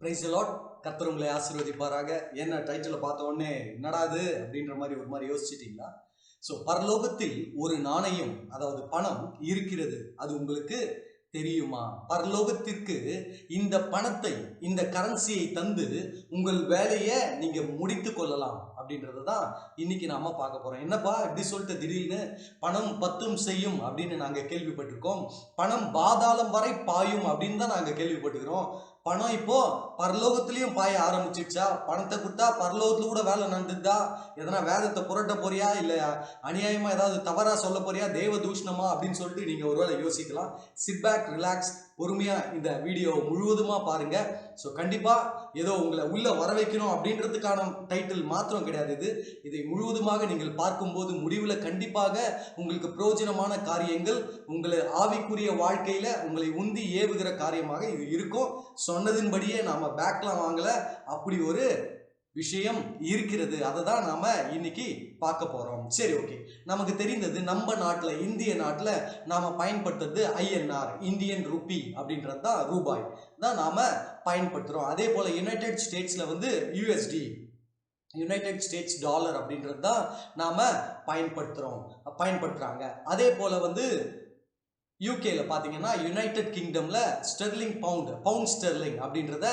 Price lot கர்த்தர் உங்களை ஆசீர்வதிப்பாராக. என்ன டைட்டில் பார்த்த உடனே என்னடாது அப்படின்ற மாதிரி ஒரு மாதிரி யோசிச்சிட்டிங்களா? ஸோ பரலோகத்தில் ஒரு நாணயம் அதாவது பணம் இருக்கிறது. அது உங்களுக்கு தெரியுமா? பரலோகத்திற்கு இந்த பணத்தை இந்த கரன்சியை தந்து உங்கள் வேலையை நீங்க முடித்து கொள்ளலாம் அப்படின்றத தான் இன்னைக்கு நாம பார்க்க போறோம். என்னப்பா இப்படி சொல்லிட்டு திடீர்னு பணம் பத்தும் செய்யும் அப்படின்னு நாங்க கேள்விப்பட்டிருக்கோம். பணம் பாதாளம் வரை பாயும் அப்படின்னு தான் நாங்க கேள்விப்பட்டிருக்கிறோம். பணம் இப்போ பரலோகத்திலயும் பாய ஆரம்பிச்சிடுச்சா? பணத்தை கொடுத்தா பரலோகத்துல கூட வேலை நடந்துதா? எதனா வேதத்தை புரட்ட போறியா? இல்ல அநியாயமா ஏதாவது தவறா சொல்ல போறியா? தெய்வ தூஷணமா அப்படின்னு சொல்லிட்டு நீங்க ஒருவேளை யோசிக்கலாம். சிட் பேக் ரிலாக்ஸ் பொறுமையாக இந்த வீடியோ முழுவதுமாக பாருங்கள் ஸோ கண்டிப்பாக ஏதோ உங்களை உள்ளே வர வைக்கணும் அப்படின்றதுக்கான டைட்டில் மாத்திரம் கிடையாது இது. இதை முழுவதுமாக நீங்கள் பார்க்கும்போது முடிவில் கண்டிப்பாக உங்களுக்கு பிரயோஜனமான காரியங்கள் உங்களை ஆவிக்குரிய வாழ்க்கையில் உங்களை உந்தி ஏவுகிற காரியமாக இது இருக்கும். சொன்னதின்படியே நாம் பேக்லாம் வாங்கலை. அப்படி ஒரு விஷயம் இருக்கிறது. அதை தான் நாம் இன்னைக்கு பார்க்க போகிறோம் சரி ஓகே நமக்கு தெரிந்தது நம்ம நாட்டில் இந்திய நாட்டில் நாம் பயன்படுத்துறது ஐஎன்ஆர் இந்தியன் ருப்பி அப்படின்றது தான் ரூபாய். தான் நாம் பயன்படுத்துகிறோம் அதே போல் யுனைடெட் ஸ்டேட்ஸில் வந்து யூஎஸ்டி யுனைடெட் ஸ்டேட்ஸ் டாலர் அப்படின்றது தான் நாம் பயன்படுத்துகிறோம் பயன்படுத்துகிறாங்க அதே போல் வந்து யூகேல பார்த்தீங்கன்னா யுனைடெட் கிங்டமில் ஸ்டெர்லிங் பவுண்ட் பவுண்ட் ஸ்டெர்லிங் அப்படின்றத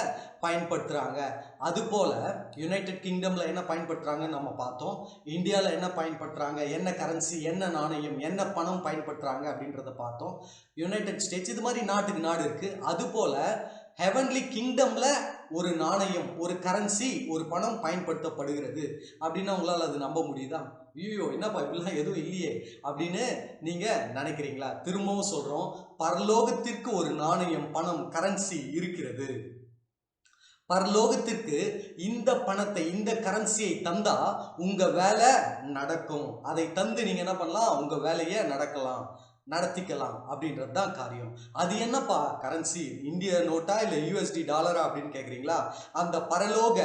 பயன்படுத்துகிறாங்க அதுபோல் யுனைடெட் கிங்டமில் என்ன பயன்படுத்துகிறாங்கன்னு நம்ம பார்த்தோம். இந்தியாவில் என்ன பயன்படுத்துகிறாங்க என்ன கரன்சி என்ன நாணயம் என்ன பணம் பயன்படுத்துகிறாங்க அப்படின்றத பார்த்தோம். யுனைடெட் ஸ்டேட்ஸ் இது மாதிரி நாட்டுக்கு நாடு இருக்குது அதுபோல் ஹெவன்லி கிங்டமில் ஒரு நாணயம் ஒரு கரன்சி ஒரு பணம் பயன்படுத்தப்படுகிறது. அப்படின்னா உங்களால் அது நம்ப முடியுதா? ஐயோ என்னப்பா இப்படிலாம் எதுவும் இல்லையே அப்படின்னு நீங்கள் நினைக்கிறீங்களா? திரும்பவும் சொல்கிறோம் பரலோகத்திற்கு ஒரு நாணயம் பணம் கரன்சி இருக்கிறது. பரலோகத்திற்கு இந்த பணத்தை இந்த கரன்சியை தந்தா உங்க வேலை நடக்கும். அதை தந்து நீங்க என்ன பண்ணலாம்? உங்க வேலையை நடக்கலாம். நடத்திக்கலாம் அப்படின்றது தான் காரியம். அது என்னப்பா கரன்சி இந்திய நோட்டா இல்லை யூஎஸ்டி டாலரா அப்படின்னு கேட்குறீங்களா அந்த பரலோக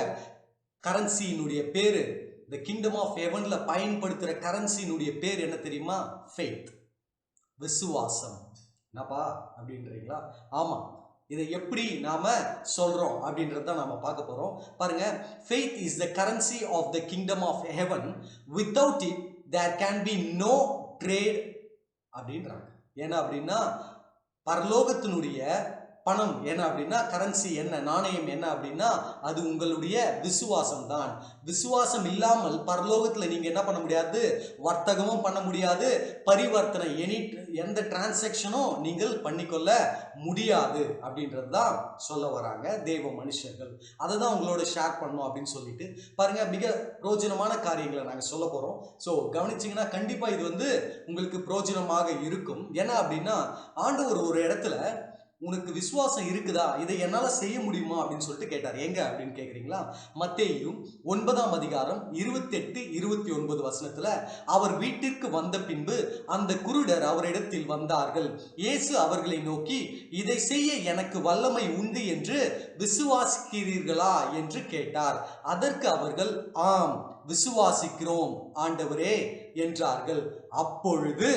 கரன்சியினுடைய பேர் இந்த கிங்டம் ஆஃப் ஹெவனில் பயன்படுத்துகிற கரன்சியினுடைய பேர் என்ன தெரியுமா? ஃபெய்த் விசுவாசம். என்னப்பா? அப்படின்றீங்களா? ஆமாம் இதை எப்படி நாம் சொல்கிறோம் அப்படின்றத தான் நாம் பார்க்க போகிறோம் பாருங்க faith is the currency of the kingdom of heaven without it there can be no trade அப்படின்றாங்க. ஏன்னா அப்படின்னா பரலோகத்தினுடைய பணம் என்ன அப்படின்னா கரன்சி என்ன நாணயம் என்ன அப்படின்னா அது உங்களுடைய விசுவாசம் தான் விசுவாசம் இல்லாமல் பரலோகத்தில் நீங்கள் என்ன பண்ண முடியாது? வர்த்தகமும் பண்ண முடியாது. பரிவர்த்தனை எனி எந்த டிரான்சாக்ஷனும் நீங்கள் பண்ணிக்கொள்ள முடியாது அப்படின்றது தான் சொல்ல வராங்க தெய்வ மனுஷர்கள். அதை தான் உங்களோட ஷேர் பண்ணோம் அப்படின்னு சொல்லிட்டு. பாருங்க மிக பிரோஜனமான காரியங்களை நாங்கள் சொல்ல போகிறோம் ஸோ கவனிச்சிங்கன்னா கண்டிப்பாக இது வந்து உங்களுக்கு பிரோஜனமாக இருக்கும். ஏன்னா அப்படின்னா ஆண்டவர் ஒரு இடத்துல உனக்கு விசுவாசம் இருக்குதா? இதை என்னால் செய்ய முடியுமா? அப்படின்னு சொல்லிட்டு கேட்டார். எங்க அப்படின்னு கேட்குறீங்களா மத்தேயும் ஒன்பதாம் அதிகாரம் இருபத்தெட்டு இருபத்தி ஒன்பது வசனத்தில் அவர் வீட்டிற்கு வந்த பின்பு அந்த குருடர் அவரிடத்தில் வந்தார்கள். இயேசு அவர்களை நோக்கி இதை செய்ய எனக்கு வல்லமை உண்டு என்று விசுவாசிக்கிறீர்களா? என்று கேட்டார். அதற்கு அவர்கள் ஆம் விசுவாசிக்கிறோம் ஆண்டவரே என்றார்கள். அப்பொழுது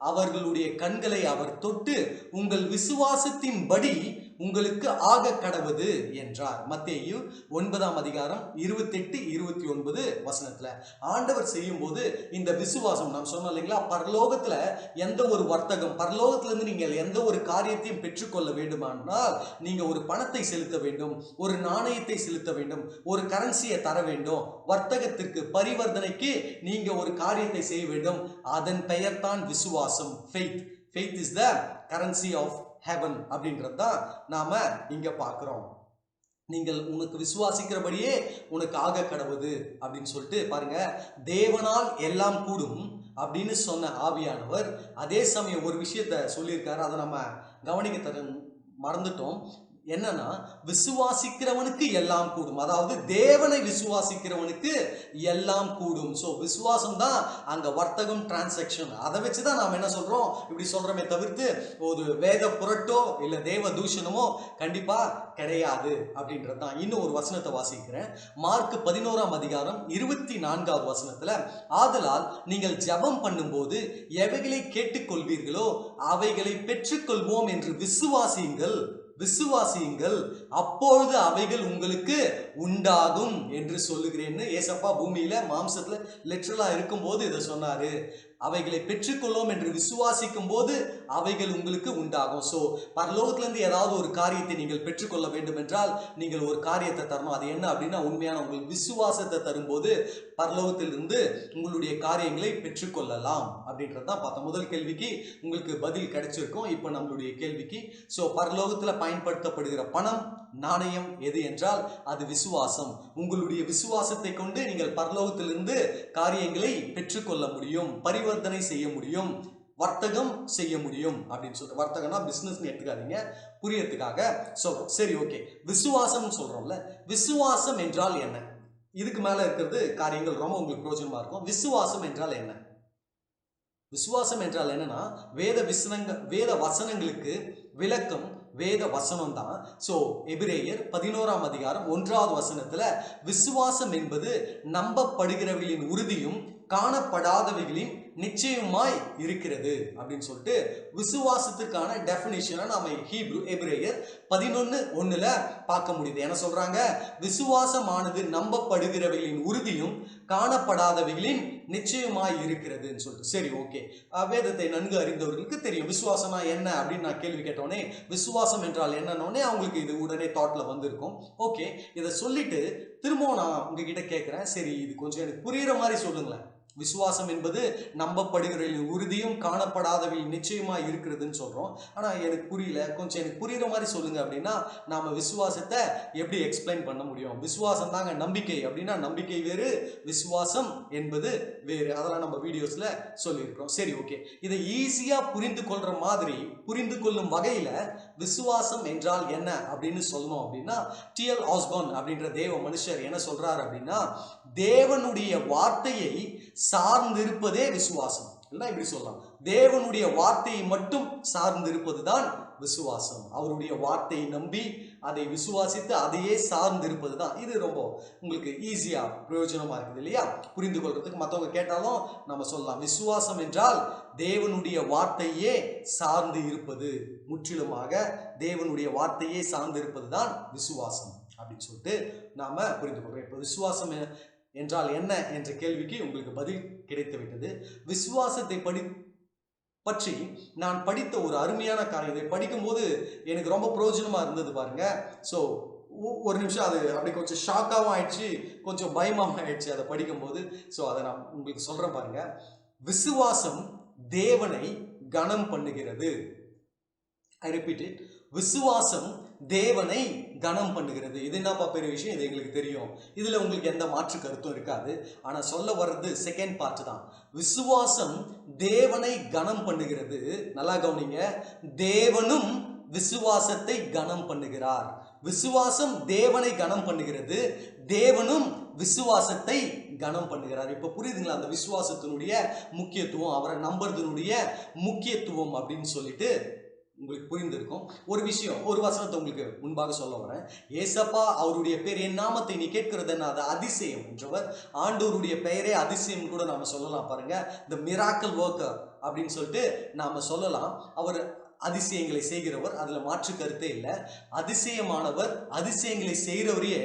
அவர்களுடைய கண்களை அவர் தொட்டு உங்கள் விசுவாசத்தின்படி உங்களுக்கு ஆக கடவுது என்றார். மத்தேயு ஒன்பதாம் அதிகாரம் இருபத்தெட்டு இருபத்தி ஒன்பது வசனத்துல. ஆண்டவர் செய்யும் போது இந்த விசுவாசம் நாம் சொன்னோம் இல்லைங்களா? பரலோகத்துல எந்த ஒரு வர்த்தகம் பரலோகத்திலிருந்து நீங்கள் எந்த ஒரு காரியத்தையும் பெற்றுக்கொள்ள வேண்டுமானால் நீங்க ஒரு பணத்தை செலுத்த வேண்டும் ஒரு நாணயத்தை செலுத்த வேண்டும் ஒரு கரன்சியை தர வேண்டும். வர்த்தகத்திற்கு பரிவர்த்தனைக்கு நீங்க ஒரு காரியத்தை செய்ய வேண்டும். அதன் பெயர்தான் விசுவாசம் faith faith is the currency of heaven அப்படின்றது தான் நாம் இங்கே பார்க்குறோம். நீங்கள் உனக்கு விசுவாசிக்கிறபடியே உனக்கு ஆக கடவுது அப்படின்னு சொல்லிட்டு பாருங்க தேவனால் எல்லாம் கூடும் அப்படின்னு சொன்ன ஆவியானவர் அதே சமயம் ஒரு விஷயத்த சொல்லியிருக்காரு. அதை நம்ம கவனிக்க தர மறந்துட்டோம். என்னன்னா விசுவாசிக்கிறவனுக்கு எல்லாம் கூடும். அதாவது தேவனை விசுவாசிக்கிறவனுக்கு எல்லாம் கூடும். ஸோ விசுவாசம் தான் அங்கே வர்த்தகம் டிரான்சாக்ஷன் அதை வச்சு தான் நாம் என்ன சொல்கிறோம் இப்படி சொல்கிறோமே தவிர்த்து ஒரு வேத புரட்டோ இல்லை தேவ தூஷணமோ கண்டிப்பாக கிடையாது அப்படின்றது தான் இன்னும் ஒரு வசனத்தை வாசிக்கிறேன். மார்க் பதினோராம் அதிகாரம் இருபத்தி நான்காவது வசனத்தில் ஆதலால் நீங்கள் ஜெபம் பண்ணும்போது எவைகளை கேட்டுக்கொள்வீர்களோ அவைகளை பெற்றுக்கொள்வோம் என்று விசுவாசியுங்கள். விசுவாசியுங்கள். அப்பொழுது அவைகள் உங்களுக்கு உண்டாகும் என்று சொல்லுகிறேன்னு ஏசப்பா பூமியில மாம்சத்துல லிட்ரலா இருக்கும்போது இதை சொன்னாரு. அவைகளை பெற்றுக்கொள்ளோம் என்று விசுவாசிக்கும் போது அவைகள் உங்களுக்கு உண்டாகும். ஸோ பரலோகத்திலேருந்து ஏதாவது ஒரு காரியத்தை நீங்கள் பெற்றுக்கொள்ள வேண்டும் என்றால் நீங்கள் ஒரு காரியத்தை தரணும். அது என்ன அப்படின்னா உண்மையான உங்கள் விசுவாசத்தை தரும்போது பரலோகத்திலிருந்து உங்களுடைய காரியங்களை பெற்றுக்கொள்ளலாம் அப்படின்றது தான் பார்த்தோம். முதல் கேள்விக்கு உங்களுக்கு பதில் கிடைச்சிருக்கும். இப்போ நம்மளுடைய கேள்விக்கு ஸோ பரலோகத்தில் பயன்படுத்தப்படுகிற பணம் நாணயம் எது என்றால் அது விசுவாசம். உங்களுடைய விசுவாசத்தை கொண்டு நீங்கள் பரலோகத்திலிருந்து காரியங்களை பெற்றுக்கொள்ள முடியும் பரிவர்த்தனை செய்ய முடியும் வர்த்தகம் செய்ய முடியும் அப்படின்னு சொல்லிட்டு வர்த்தகம்னா பிஸ்னஸ்னு எடுத்துக்காதீங்க. புரியறதுக்காக. ஸோ சரி ஓகே விசுவாசம்னு சொல்கிறோம்ல விசுவாசம் என்றால் என்ன? இதுக்கு மேலே இருக்கிறது காரியங்கள் ரொம்ப உங்களுக்கு பிரோஜனமாக இருக்கும். விசுவாசம் என்றால் என்ன? விசுவாசம் என்றால் என்னன்னா வேத விசனங்க வேத வசனங்களுக்கு விளக்கம் வேத வசனம் தான் ஸோ எபிரேயர் பதினோராம் அதிகாரம் ஒன்றாவது வசனத்தில் விசுவாசம் என்பது நம்பப்படுகிறவர்களின் உறுதியும் காணப்படாதவைகளின் நிச்சயமாய் இருக்கிறது அப்படின்னு சொல்லிட்டு விசுவாசத்துக்கான டெஃபினிஷனை நாம ஹீப்ரூ எபிரேயர் பதினொன்று ஒன்றில் பார்க்க முடியுது. என்ன சொல்கிறாங்க விசுவாசமானது நம்பப்படுகிறவைகளின் உறுதியும் காணப்படாதவைகளின் நிச்சயமாய் இருக்கிறதுன்னு சொல்லிட்டு. சரி ஓகே வேதத்தை நன்கு அறிந்தவர்களுக்கு தெரியும். விசுவாசம்னா என்ன அப்படின்னு நான் கேள்வி கேட்டோடனே விசுவாசம் என்றால் என்னன்னொடனே அவங்களுக்கு இது உடனே தாட்டில் வந்திருக்கும். ஓகே இதை சொல்லிட்டு திரும்பவும் நான் உங்ககிட்ட கேட்குறேன். சரி இது கொஞ்சம் எனக்கு புரிகிற மாதிரி சொல்லுங்களேன். விசுவாசம் என்பது நம்பப்படுகிறவர்களின் உறுதியும் காணப்படாதவையும் நிச்சயமாக இருக்கிறதுன்னு சொல்கிறோம் ஆனால் எனக்கு புரியல. கொஞ்சம் எனக்கு புரிகிற மாதிரி சொல்லுங்கள் அப்படின்னா நாம் விசுவாசத்தை எப்படி எக்ஸ்பிளைன் பண்ண முடியும்? விசுவாசம் தாங்க நம்பிக்கை. அப்படின்னா நம்பிக்கை வேறு விசுவாசம் என்பது வேறு. அதெல்லாம் நம்ம வீடியோஸில் சொல்லியிருக்கிறோம். சரி ஓகே. இதை ஈஸியாக புரிந்து கொள்கிற மாதிரி புரிந்து கொள்ளும் வகையில் விசுவாசம் என்றால் என்ன அப்படின்னு சொல்லணும் அப்படின்னா டிஎல் ஆஸ்கான் அப்படின்ற தேவ மனுஷர் என்ன சொல்கிறார் அப்படின்னா தேவனுடைய வார்த்தையை சார்ந்திருப்பதே விசுவாசம். இல்லை இப்படி சொல்லலாம் தேவனுடைய வார்த்தையை மட்டும் சார்ந்திருப்பது தான் விசுவாசம். அவருடைய வார்த்தையை நம்பி அதை விசுவாசித்து அதையே சார்ந்திருப்பது தான் இது ரொம்ப உங்களுக்கு ஈஸியாக பிரயோஜனமாக இருக்குது இல்லையா? புரிந்து கொள்றதுக்கு மற்றவங்க கேட்டாலும் நம்ம சொல்லலாம். விசுவாசம் என்றால் தேவனுடைய வார்த்தையே சார்ந்து இருப்பது. முற்றிலுமாக தேவனுடைய வார்த்தையே சார்ந்து இருப்பது தான் விசுவாசம் அப்படின்னு சொல்லிட்டு நாம் புரிந்து கொள்கிறோம் இப்போ விசுவாசம் என்றால் என்ன என்ற கேள்விக்கு உங்களுக்கு பதில் கிடைத்துவிட்டது. விசுவாசத்தை படி பற்றி நான் படித்த ஒரு அருமையான காரியம். இதை படிக்கும்போது எனக்கு ரொம்ப பிரயோஜனமாக இருந்தது பாருங்க. ஸோ ஒரு நிமிஷம் அது அப்படி கொஞ்சம் ஷாக்காகவும் ஆயிடுச்சு கொஞ்சம் பயமாகவும் ஆயிடுச்சு அதை படிக்கும்போது. ஸோ அதை நான் உங்களுக்கு சொல்கிறேன் பாருங்க. விசுவாசம் தேவனை கனம் பண்ணுகிறது. ஐ ரிப்பீட் இட் விசுவாசம் தேவனை கனம் பண்ணுகிறது. இது என்னப்பா பெரிய விஷயம்? இது எங்களுக்கு தெரியும். இதில் உங்களுக்கு எந்த மாற்று கருத்தும் இருக்காது. ஆனால் சொல்ல வர்றது செகண்ட் பார்ட் தான். விசுவாசம் தேவனை கனம் பண்ணுகிறது. நல்லா கவனிங்க. தேவனும் விசுவாசத்தை கனம் பண்ணுகிறார். விசுவாசம் தேவனை கனம் பண்ணுகிறது. தேவனும் விசுவாசத்தை கனம் பண்ணுகிறார். இப்போ புரியுதுங்களா? அந்த விசுவாசத்தினுடைய முக்கியத்துவம் அவரை நம்புறதுனுடைய முக்கியத்துவம் அப்படின்னு சொல்லிட்டு உங்களுக்கு புரிந்திருக்கும். ஒரு விஷயம் ஒரு வசனத்தை உங்களுக்கு முன்பாக சொல்ல வரேன். ஏசப்பா அவருடைய பேர் என் நாமத்தை நீ கேட்கிறது என்ன அது அதிசயம். என்றவர் ஆண்டோருடைய பெயரே அதிசயம் கூட நாம சொல்லலாம் பாருங்க. த மிராக்கல் ஒர்க்கர் அப்படின்னு சொல்லிட்டு நாம சொல்லலாம். அவர் அதிசயங்களை செய்கிறவர் அதில் மாற்று கருத்தே இல்லை. அதிசயமானவர் அதிசயங்களை செய்கிறவரையே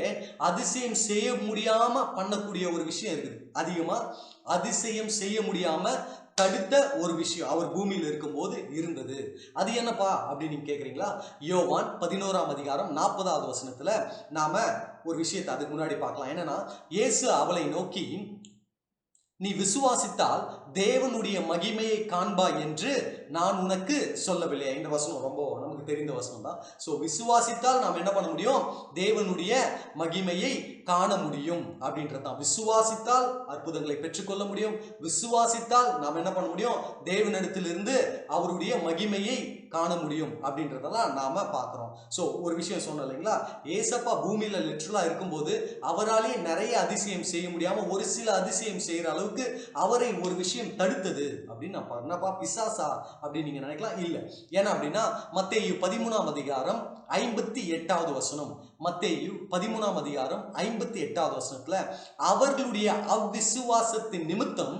அதிசயம் செய்ய முடியாமல் பண்ணக்கூடிய ஒரு விஷயம் இருக்குது. அதிகமாக அதிசயம் செய்ய முடியாமல் தடுத்த ஒரு விஷயம் அவர் பூமியில் இருக்கும்போது இருந்தது. அது என்னப்பா அப்படின்னு நீங்க கேட்குறீங்களா யோவான் பதினோராம் அதிகாரம் நாற்பதாவது வசனத்துல நாம ஒரு விஷயத்தை அதுக்கு முன்னாடி பார்க்கலாம். என்னன்னா இயேசு அவளை நோக்கி நீ விசுவாசித்தால் தேவனுடைய மகிமையை காண்பா என்று நான் உனக்கு சொல்லவில்லை. இந்த வசனம் ரொம்ப நமக்கு தெரிந்த வசனம் தான் ஸோ விசுவாசித்தால் நாம் என்ன பண்ண முடியும்? தேவனுடைய மகிமையை காண முடியும் அப்படின்றது தான் விசுவாசித்தால் அற்புதங்களை பெற்றுக்கொள்ள முடியும். விசுவாசித்தால் நாம் என்ன பண்ண முடியும்? தேவனிடத்திலிருந்து அவருடைய மகிமையை காண முடியும் அப்படின்றதெல்லாம் நாம பார்க்குறோம். ஸோ ஒரு விஷயம் சொன்ன இல்லைங்களா? ஏசப்பா பூமியில லிட்ரலா இருக்கும்போது அவராலேயே நிறைய அதிசயம் செய்ய முடியாம ஒரு சில அதிசயம் செய்யற அளவுக்கு அவரை ஒரு விஷயம் தடுத்தது அப்படின்னு நான் என்னப்பா பிசாசா அப்படின்னு நீங்க நினைக்கலாம்? இல்லை. ஏன்னா அப்படின்னா மத்திய பதிமூணாம் அதிகாரம் ஐம்பத்தி எட்டாவது வசனம். மத்தேயு பதிமூணாம் அதிகாரம் ஐம்பத்தி எட்டாவது வசனத்துல அவர்களுடைய அவ்விசுவாசத்தின் நிமித்தம்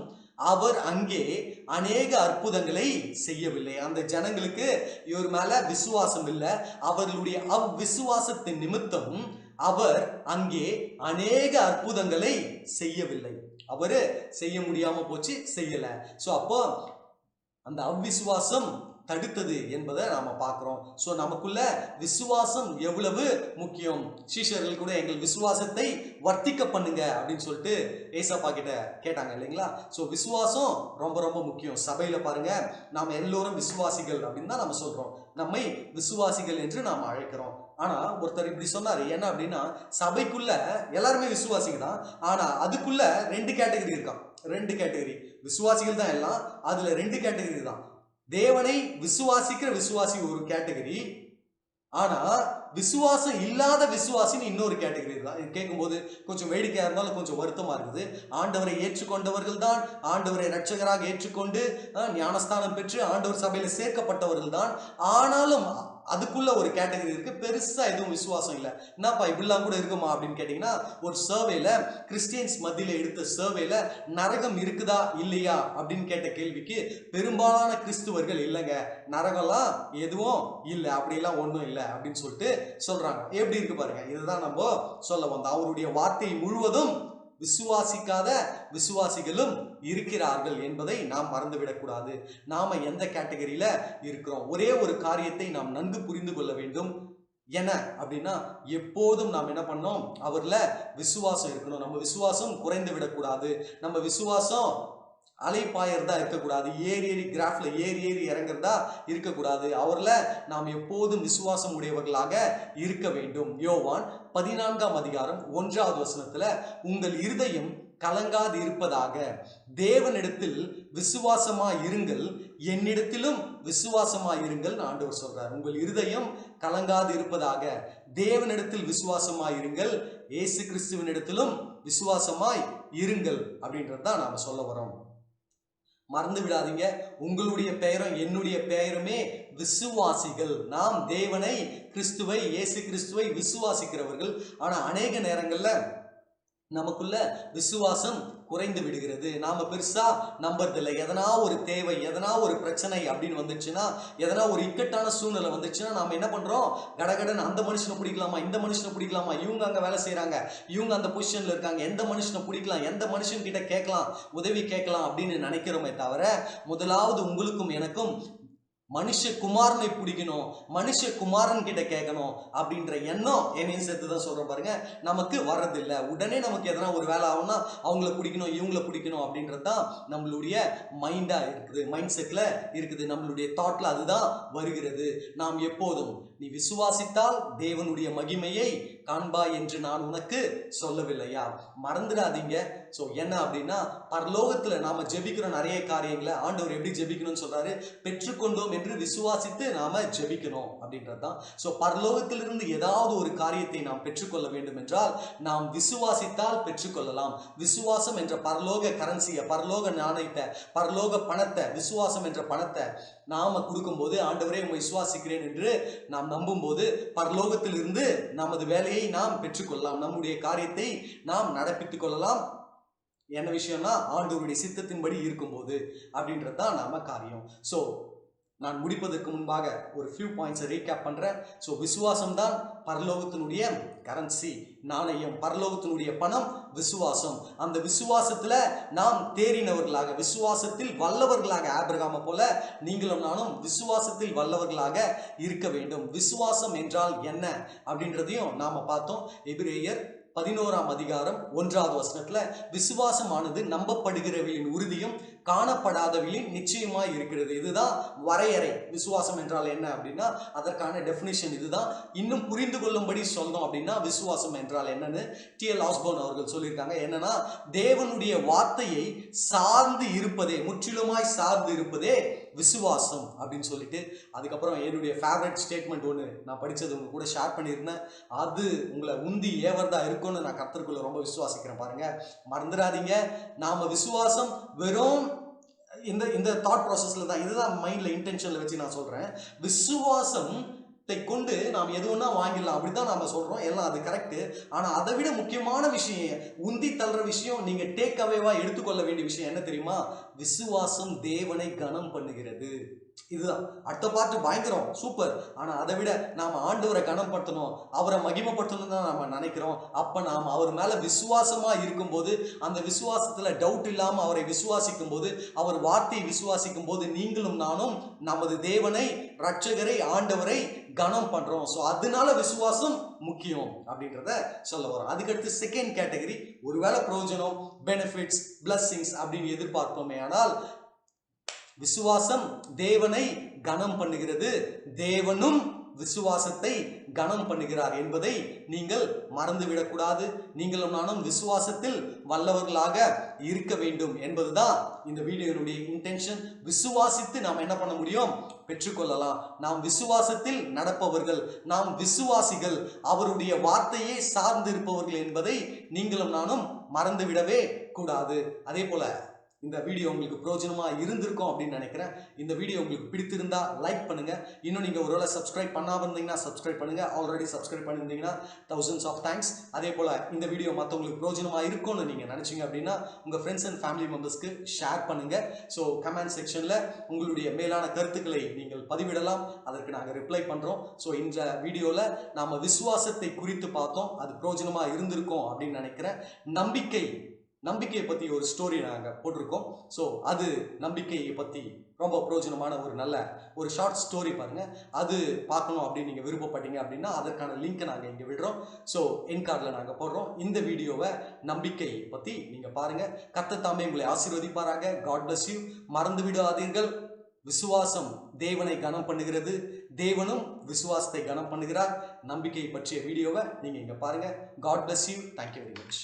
அவர் அங்கே அநேக அற்புதங்களை செய்யவில்லை. அந்த ஜனங்களுக்கு இவர் மேல விசுவாசம் இல்லை. அவர்களுடைய அவ்விசுவாசத்தின் நிமித்தம் அவர் அங்கே அநேக அற்புதங்களை செய்யவில்லை. அவரு செய்ய முடியாம போச்சு செய்யல. சோ அப்போ அந்த அவ்விசுவாசம் தடுத்தது என்பதை நாம் பார்க்குறோம். ஸோ நமக்குள்ள விசுவாசம் எவ்வளவு முக்கியம்? சீஷர்கள் கூட எங்கள் விசுவாசத்தை வர்த்திக்க பண்ணுங்க அப்படின்னு சொல்லிட்டு ஏசப்பா கிட்ட கேட்டாங்க இல்லைங்களா? ஸோ விசுவாசம் ரொம்ப ரொம்ப முக்கியம். சபையில் பாருங்க நாம எல்லோரும் விசுவாசிகள் அப்படின்னு தான் நம்ம சொல்கிறோம் நம்மை விசுவாசிகள் என்று நாம் அழைக்கிறோம். ஆனால் ஒருத்தர் இப்படி சொன்னார். என்ன அப்படின்னா சபைக்குள்ள எல்லாருமே விசுவாசிங்க தான். ஆனால் அதுக்குள்ள ரெண்டு கேட்டகரி இருக்கான் ரெண்டு கேட்டகரி. விசுவாசிகள் தான் எல்லாம் அதில் ரெண்டு கேட்டகரி தான். தேவனை விசுவாசிக்கிற விசுவாசி ஒரு கேட்டகரி. ஆனா விசுவாசம் இல்லாத விசுவாசின்னு இன்னொரு கேட்டகரி தான் இது கேட்கும்போது கொஞ்சம் வேடிக்கையா இருந்தாலும் கொஞ்சம் வருத்தமா இருக்குது. ஆண்டவரை ஏற்றுக்கொண்டவர்கள் தான் ஆண்டவரை ரட்சகராக ஏற்றுக்கொண்டு ஞானஸ்தானம் பெற்று ஆண்டவர் சபையில் சேர்க்கப்பட்டவர்கள் தான் ஆனாலும் அதுக்குள்ள ஒரு கேட்டகரி இருக்கு. பெருசா எதுவும் விசுவாசம் இல்லை. என்னப்பா இப்படிலாம் கூட இருக்குமா? அப்படின்னு கேட்டீங்கன்னா ஒரு சர்வேல கிறிஸ்டியன்ஸ் மத்தியில எடுத்த சர்வேல நரகம் இருக்குதா இல்லையா? அப்படின்னு கேட்ட கேள்விக்கு பெரும்பாலான கிறிஸ்துவர்கள் இல்லைங்க. நரகம்லாம் எதுவும் இல்லை. அப்படிலாம் ஒன்றும் இல்லை. அப்படின்னு சொல்லிட்டு சொல்றாங்க. எப்படி இருக்கு பாருங்க. இதுதான் நம்ம சொல்ல வந்தோம். அவருடைய வார்த்தை முழுவதும் விசுவாசிக்காத விசுவாசிகளும் இருக்கிறார்கள் என்பதை நாம் மறந்துவிடக்கூடாது. நாம் எந்த கேட்டகரியில் இருக்கிறோம்? ஒரே ஒரு காரியத்தை நாம் நன்கு புரிந்து கொள்ள வேண்டும். என அப்படின்னா எப்போதும் நாம் என்ன பண்ணோம்? அவரில் விசுவாசம் இருக்கணும். நம்ம விசுவாசம் குறைந்து விடக்கூடாது நம்ம விசுவாசம் அலைப்பாயறதா இருக்கக்கூடாது. ஏறி ஏறி கிராஃப்ல ஏறி ஏறி இறங்குறதா இருக்கக்கூடாது. அவர்ல நாம் எப்போதும் விசுவாசம் உடையவர்களாக இருக்க வேண்டும். யோவான் பதினான்காம் அதிகாரம் ஒன்றாவது வசனத்துல உங்கள் இருதயம் கலங்காது இருப்பதாக தேவனிடத்தில் விசுவாசமா இருங்கள். என்னிடத்திலும் விசுவாசமா இருங்கள் ஆண்டவர் சொல்றார். உங்கள் இருதயம் கலங்காது இருப்பதாக தேவனிடத்தில் விசுவாசமா இருங்கள். இயேசு கிறிஸ்துவனிடத்திலும் விசுவாசமாய் இருங்கள் அப்படின்றது தான் நாம் சொல்ல வரோம் மறந்து விடாதீங்க. உங்களுடைய பெயரும் என்னுடைய பெயருமே விசுவாசிகள். நாம் தேவனை கிறிஸ்துவை இயேசு கிறிஸ்துவை விசுவாசிக்கிறவர்கள். ஆனால் அநேக நேரங்களில் நமக்குள்ள விசுவாசம் குறைந்து விடுகிறது. நாம பெருசா நம்புறதில்லை. எதனா ஒரு தேவை எதனா ஒரு பிரச்சனை அப்படின்னு வந்துச்சுன்னா எதனா ஒரு இக்கட்டான சூழ்நிலை வந்துச்சுன்னா நாம என்ன பண்றோம்? கடகடன் அந்த மனுஷனை பிடிக்கலாமா? இந்த மனுஷனை பிடிக்கலாமா? இவங்க அங்க வேலை செய்கிறாங்க இவங்க அந்த பொசிஷன்ல இருக்காங்க. எந்த மனுஷனை பிடிக்கலாம்? எந்த மனுஷன் கிட்ட கேட்கலாம்? உதவி கேட்கலாம் அப்படின்னு நினைக்கிறோமே தவிர முதலாவது உங்களுக்கும் எனக்கும் மனுஷ குமாரனை பிடிக்கணும் மனுஷ குமாரன் கிட்ட கேட்கணும் அப்படின்ற எண்ணம் என்னையும் சேர்த்து தான் சொல்கிற பாருங்க. நமக்கு வர்றதில்லை. உடனே நமக்கு எதனா ஒரு வேலை ஆகும்னா அவங்கள பிடிக்கணும் இவங்கள பிடிக்கணும் அப்படின்றது தான் நம்மளுடைய மைண்டாக இருக்குது. மைண்ட் செட்டில் இருக்குது. நம்மளுடைய தாட்டில் அதுதான் வருகிறது. நாம் எப்போதும் நீ விசுவாசித்தால் தேவனுடைய மகிமையை காண்பாய் என்று நான் உனக்கு சொல்லவில்லையா? மறந்துடாதீங்க. ஸோ என்ன அப்படின்னா பரலோகத்தில் நாம ஜெபிக்கிறோம் நிறைய காரியங்களை. ஆண்டவர் எப்படி ஜெபிக்கணும்னு சொல்றாரு? பெற்றுக்கொண்டோம் என்று விசுவாசித்து நாம ஜெபிக்கணும் அப்படின்றது தான் ஸோ பரலோகத்திலிருந்து ஏதாவது ஒரு காரியத்தை நாம் பெற்றுக்கொள்ள வேண்டும் என்றால் நாம் விசுவாசித்தால் பெற்றுக்கொள்ளலாம். விசுவாசம் என்ற பரலோக கரன்சியை பரலோக நாணயத்தை பரலோக பணத்தை விசுவாசம் என்ற பணத்தை நாம் கொடுக்கும்போது ஆண்டவரே உண்மை விசுவாசிக்கிறேன் என்று நாம் நம்பும்போது பரலோகத்திலிருந்து நமது வேலையை நாம் பெற்றுக்கொள்ளலாம். நம்முடைய காரியத்தை நாம் நடப்பித்துக் கொள்ளலாம். என்ன விஷயம்னா ஆண்டவருடைய சித்தத்தின்படி இருக்கும்போது அப்படின்றது தான் நாம காரியம். ஸோ நான் முடிப்பதற்கு முன்பாக ஒரு ஃபியூ பாயிண்ட்ஸை ரீகேப் பண்ணுறேன் ஸோ விசுவாசம் தான் பரலோகத்தினுடைய கரன்சி நாணயம் பரலோகத்தினுடைய பணம் விசுவாசம். அந்த விசுவாசத்தில் நாம் தேறினவர்களாக விசுவாசத்தில் வல்லவர்களாக ஆபிரகாம போல நீங்களும் நானும் விசுவாசத்தில் வல்லவர்களாக இருக்க வேண்டும். விசுவாசம் என்றால் என்ன? அப்படின்றதையும் நாம் பார்த்தோம். எபிரேயர் பதினோராம் அதிகாரம் ஒன்றாவது வசனத்துல விசுவாசமானது நம்பப்படுகிறவையின் உறுதியும் காணப்படாதவையின் நிச்சயமாய் இருக்கிறது. இதுதான் வரையறை. விசுவாசம் என்றால் என்ன அப்படின்னா அதற்கான டெஃபினிஷன் இதுதான். இன்னும் புரிந்து கொள்ளும்படி சொன்னோம் அப்படின்னா விசுவாசம் என்றால் என்னன்னு டி எல் ஆஸ்போன் அவர்கள் சொல்லியிருக்காங்க. என்னன்னா தேவனுடைய வார்த்தையை சார்ந்து இருப்பதே முற்றிலுமாய் சார்ந்து இருப்பதே விசுவாசம் அப்படின்னு சொல்லிட்டு அதுக்கப்புறம் என்னுடைய ஃபேவரட் ஸ்டேட்மெண்ட் ஒன்று நான் படித்தது உங்க கூட ஷேர் பண்ணியிருந்தேன். அது உங்களை உந்தி ஏவர்தா இருக்கும்னு நான் கத்தருக்குள்ள ரொம்ப விசுவாசிக்கிறேன் பாருங்க. மறந்துடாதீங்க. நாம விசுவாசம் வெறும் இந்த இந்த தாட் ப்ராசஸ்ல தான். இதுதான் மைண்ட்ல இன்டென்ஷன்ல வச்சு நான் சொல்றேன். விசுவாசம் கொண்டு நாம் எது வேணால் வாங்கிடலாம். அப்படிதான் நம்ம சொல்கிறோம் எல்லாம் அது கரெக்ட் ஆனால் அதை விட முக்கியமான விஷயம் உந்தி தள்ளுற விஷயம் நீங்கள் டேக் அவேவாக எடுத்துக்கொள்ள வேண்டிய விஷயம் என்ன தெரியுமா? விசுவாசம் தேவனை கனம் பண்ணுகிறது. இதுதான். அடுத்த பாட்டு பயங்கரம். சூப்பர் ஆனால் அதை விட நாம் ஆண்டவரை கனப்படுத்தணும் அவரை மகிமைப்படுத்தணும் தான் நம்ம நினைக்கிறோம். அப்போ நாம் அவர் மேலே விசுவாசமாக இருக்கும்போது அந்த விசுவாசத்தில் டவுட் இல்லாமல் அவரை விசுவாசிக்கும் போது அவர் வார்த்தையை விசுவாசிக்கும் போது நீங்களும் நானும் நமது தேவனை ரட்சகரை ஆண்டவரை கனம் பண்ணுறோம் பண்றோம் ஸோ அதனால விசுவாசம் முக்கியம் அப்படின்றத சொல்ல வரோம். அதுக்கடுத்து செகண்ட் கேட்டகரி ஒருவேளை பிரயோஜனம் பெனிஃபிட்ஸ் பிளஸ்ஸிங்ஸ் அப்படின்னு எதிர்பார்ப்போமே ஆனால் விசுவாசம் தேவனை கனம் பண்ணுகிறது. தேவனும் விசுவாசத்தை கனம் பண்ணுகிறார் என்பதை நீங்கள் மறந்துவிடக்கூடாது. நீங்களும் நானும் விசுவாசத்தில் வல்லவர்களாக இருக்க வேண்டும் என்பதுதான் இந்த வீடியோனுடைய இன்டென்ஷன் விசுவாசித்து நாம் என்ன பண்ண முடியும்? பெற்றுக்கொள்ளலாம். நாம் விசுவாசத்தில் நடப்பவர்கள் நாம் விசுவாசிகள் அவருடைய வார்த்தையே சார்ந்திருப்பவர்கள் என்பதை நீங்களும் நானும் மறந்துவிடவே கூடாது. அதே போல இந்த வீடியோ உங்களுக்கு பிரயோஜனமா இருந்திருக்கும் அப்படின்னு நினைக்கிறேன். இந்த வீடியோ உங்களுக்கு பிடித்திருந்தா லைக் பண்ணுங்க. இன்னும் நீங்கள் ஒருவேளை சப்ஸ்கிரைப் பண்ணாம இருந்தீங்கன்னா சப்ஸ்கிரைப் பண்ணுங்கள் ஆல்ரெடி சப்ஸ்கிரைப் பண்ணியிருந்தீங்கன்னா தௌசண்ட்ஸ் ஆஃப் தேங்க்ஸ் அதே போல் இந்த வீடியோ மற்றவங்களுக்கு பிரயோஜனமா இருக்கும்னு நீங்கள் நினச்சிங்க அப்படின்னா உங்கள் ஃப்ரெண்ட்ஸ் அண்ட் ஃபேமிலி மெம்பர்ஸ்க்கு ஷேர் பண்ணுங்க. ஸோ கமெண்ட் செக்ஷனில் உங்களுடைய மேலான கருத்துக்களை நீங்கள் பதிவிடலாம். அதற்கு நாங்கள் ரிப்ளை பண்ணுறோம் ஸோ இந்த வீடியோவில் நாம் விசுவாசத்தை குறித்து பார்த்தோம். அது பிரயோஜனமா இருந்திருக்கும் அப்படின்னு நினைக்கிறேன். நம்பிக்கை நம்பிக்கையை பற்றி ஒரு ஸ்டோரி நாங்கள் போட்டிருக்கோம். ஸோ அது நம்பிக்கையை பற்றி ரொம்ப பிரயோஜனமான ஒரு நல்ல ஒரு ஷார்ட் ஸ்டோரி பாருங்கள் அது பார்க்கணும் அப்படின்னு நீங்கள் விருப்பப்பட்டீங்க அப்படின்னா அதற்கான லிங்க்கை நாங்கள் இங்கே விடுறோம். ஸோ என் கார்டில் நாங்கள் போடுறோம். இந்த வீடியோவை நம்பிக்கை பற்றி நீங்கள் பாருங்கள் கத்தத்தாமே உங்களை ஆசீர்வதிப்பாராக. காட் பிளஸ் யூ மறந்து விடாதீர்கள். விசுவாசம் தேவனை கனம் பண்ணுகிறது. தேவனும் விசுவாசத்தை கனம் பண்ணுகிறார். நம்பிக்கை பற்றிய வீடியோவை நீங்கள் இங்கே பாருங்கள் God bless you thank you very much